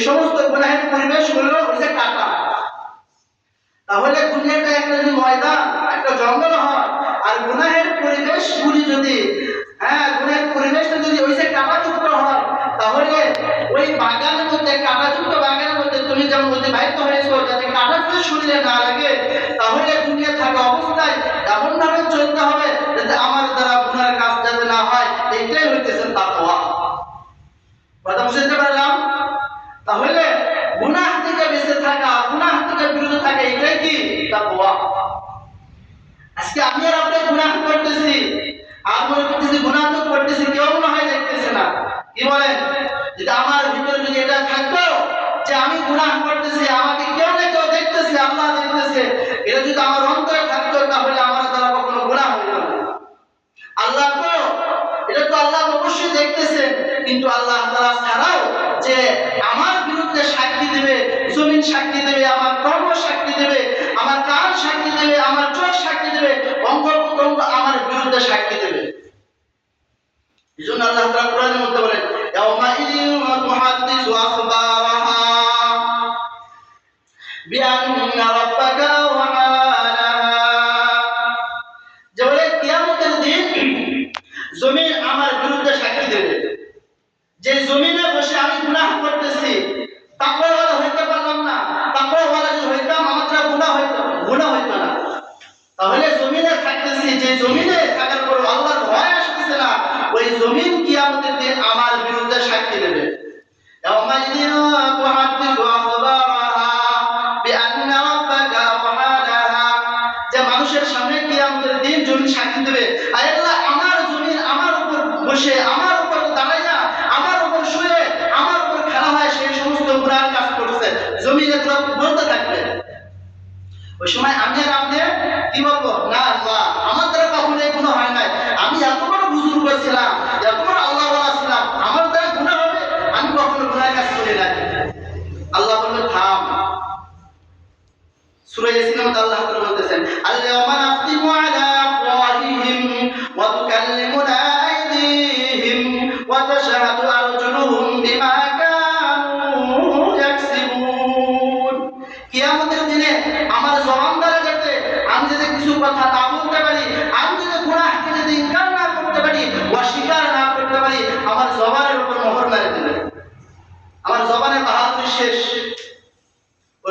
সমস্ত গুনাহের পরিবেশ হলো হচ্ছে কাটা। তাহলে দুনিয়াটা একটা যদি ময়দান, একটা জঙ্গল হয়, আর গুনাহের পরিবেশগুলি যদি হ্যাঁ গুনাহের পরিবেশটা যদি যে কাটাযুক্ত হয়, তাহলে ওই বাগানের মধ্যে, কাটাযুক্ত বাগানের মধ্যে তুমি যেমন অতিবাহিত হয়েছো, যাতে কাটা যদি শরীরে না লাগে, তাহলে দুনিয়া থাকা অবস্থায় এমন ভাবে চলতে হবে যাতে আমার দ্বারা গুনার কাজ যাতে না হয়। এইটাই হইতেছে তাকওয়া। কথা বুঝতে পারলাম তাহলে গুনাহ থেকে বেঁচে থাকা গুনাহ থেকে বিরত থাকা এটাই কি তাকওয়া আজকে আমি আর আপনি গুনাহ করতেছি। আর মনে করতেছি, গুনাহ তো করতেছি, কেউ মনে হয় দেখতেছে না। কি বলেন যদি আমার ভিতরে যদি এটা থাকতো যে আমি গুনাহ করতেছি, আমাকে কেউ না কেউ দেখতেছে, আল্লাহ দেখতেছে। এটা যদি আমার অন্তরে থাকতো, তাহলে আমার দ্বারা কখনো গুনাহ হইতো না। আল্লাহ তো, এটা তো আল্লাহ অবশ্যই দেখতেছেন কিন্তু আল্লাহ তাআলা ছাড়াও যে আমার বিরুদ্ধে সাক্ষী দেবে, জমিন সাক্ষী দেবে, আমার কর্ম সাক্ষী দেবে আমার কান সাক্ষী দেবে আমার চোখ সাক্ষী দেবে অঙ্গ আমার বিরুদ্ধে কিয়ামতের দিন আমার বিরুদ্ধে সাক্ষী দেবে يومئذ تحدث أخبارها بأن ربك أوحالها যে মানুষের সামনে কিয়ামতের দিন জমিন সাক্ষী দেবে আয় আল্লাহ আমার জমিন আমার উপর বসে আমার উপর দাঁড়াইয়া আমার উপর শুয়ে আমার উপর খেলা হয় সেই সমস্ত গুনার কাজ করছে জমিনে তো বলতে থাকবে ওই সময় গুনার কাজ আল্লাহ বলবে থাম। সূরা ইয়াসিনের আল্লাহ তাআলা বলতেছেন আল-ইয়াওমা নাখতিমু আলা আফওয়াহিহিম ওয়া তুকাল্লিমুনা আইদিহিম ওয়া তাশহাদু আরজুলুহুম বিমা কিয়ামতের দিনে আমার জবান দ্বারা যাতে আমি যদি কিছু কথা না বলতে পারি আমি যদি গুনাহকে যদি ইনকার না করতে পারি অস্বীকার না করতে পারি আমার জবানের উপর মোহর মেরে দেবে আমার জবানের বাহাদুরি শেষ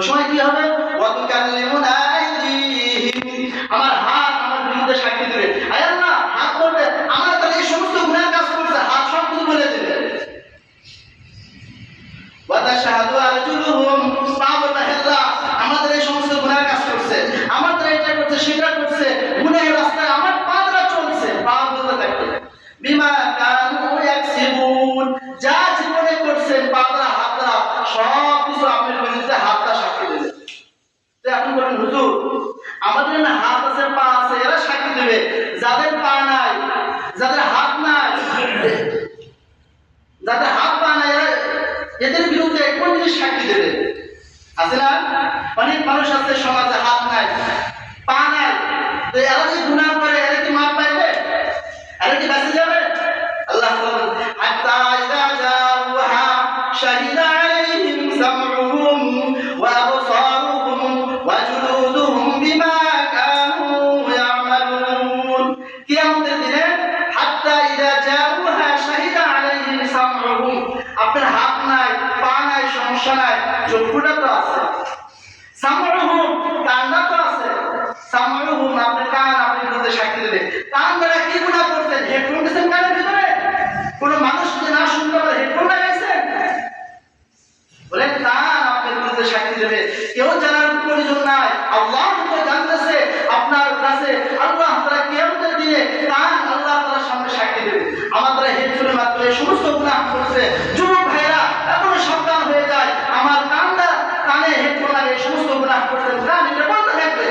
সময় কি হবে? ওয়াতুকাল্লিমুনা আমাদের না হাত আছে, পা আছে, এরা সাক্ষী দেবে। যাদের পা নাই, যাদের হাত নাই, যাদের হাত পা নাই এদের বিরুদ্ধে কোন জিনিস সাক্ষী দেবে। আছে না? অনেক মানুষ আছে সমাজে হাত নাই, পা নাই। তো এরা যদি গুনাহ করে? এরা কি মাপ পাইবে? এরা কি বাঁচে যাবে? আল্লাহ হাত্তা ইযা জাউহা শাহিদা কিয়ামতের দিনে হাত্তা ইযা জাউহা শাহিদা আলাইহিম সামউহুম আপনার হাত নাই, পা নাই, সমস্যা নাই, চক্ষুটা তো আছে সামউহুম কানটা তো আছে সামউহুম আপনার কান আপনার বিরুদ্ধে সাক্ষী দেবে কান দ্বারা কি গুনাহ করছেন হেডফোন দিয়েছেন কানের ভিতরে কোনো মানুষ যদি না শুনতে পারে হেডফোন লাগাইছেন বলে কান আপনার বিরুদ্ধে সাক্ষী দেবে কেউ জানার প্রয়োজন নাই আল্লাহ তো জানতেছে আপনার কাছে আল্লাহ তারা কিয়ামতের দিনে কান আল্লাহ তাআলার সামনে সাক্ষী দেবে আমাদের হেডফোনের মাধ্যমে এই সমস্ত গুনাহ করছে। যুবক ভাইরা এখনও সাবধান হয়ে যায়। আমার কানটা, কানে হেডফোন লাগে এই সমস্ত গুনাহ করছেন। কান এটা বন্ধ থাকবে।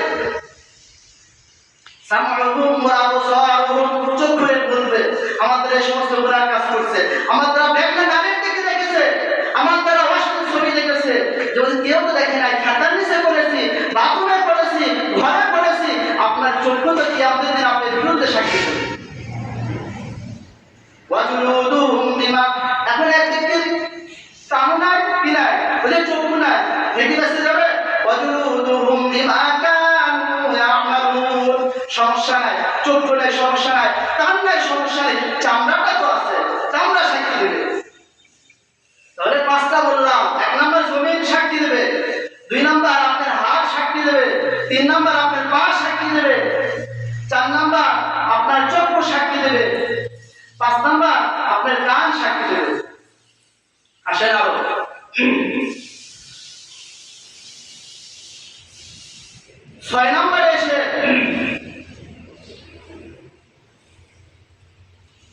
আমাদের এই সমস্ত গুনাহ কাজ করছে। আমার দ্বারা ব্যাগনা গানের করেছি করেছি করেছি আপনার বিরুদ্ধে সাক্ষী দেবে। চক্ষু সমস্যা নাই কান নাই সমস্যা নেই, চামড়াটা তো আছে, চামড়া সাক্ষী দেবে। তাহলে পাঁচটা বললাম, এক নম্বর জমিন সাক্ষী দেবে, দুই নম্বর আপনার হাত সাক্ষী দেবে, তিন নম্বর আপনার পা সাক্ষী দেবে, চার নম্বর আপনার চক্ষু সাক্ষী দেবে, পাঁচ নম্বর আপনার কান সাক্ষী দেবে। আসেন আরও। ছয় নম্বর